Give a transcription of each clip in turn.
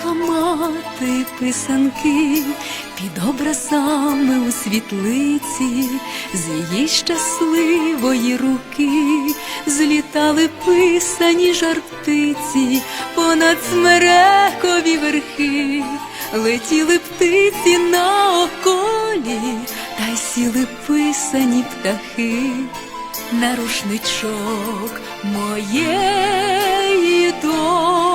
читати писанки під образами у світлиці, з її щасливої руки злітали писані жартиці. Понад смерекові верхи, летіли птиці на околі, та й сіли писані птахи. На рушничок моєї долі.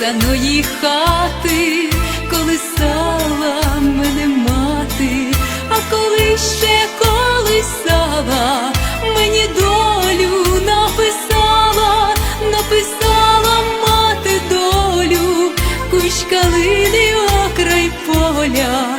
Писаної хати колисала мене мати, а коли ще колисала, мені долю написала, написала мати долю, кущ калини окрай поля,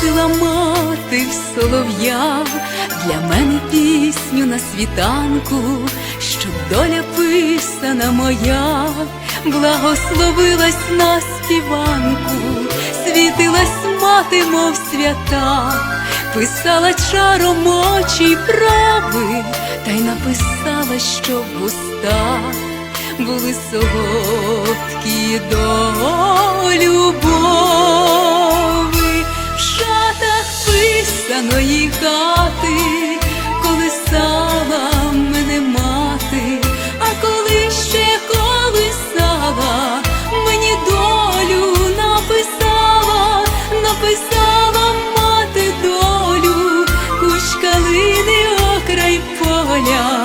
Просила мати солов'я. Для мене пісню на світанку, щоб доля писана моя. Благословилась на співанку, світилась мати, мов свята, писала чаром очі й брови, та й написала, що в устах були солодкі до любові написала мати долю, кущ калини окрай поля,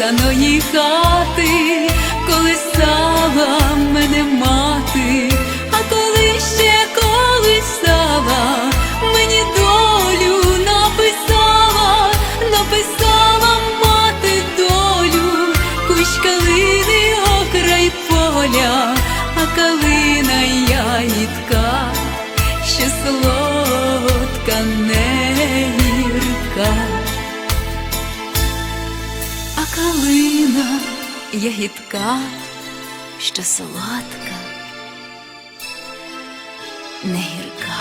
писаної хати, колисала мене мати, а коли ще колисала, мені долю написала, написала мати долю, кущ калини окрай поля, а калина ягідка, що солодка калина ягідка, що солодка, не гірка.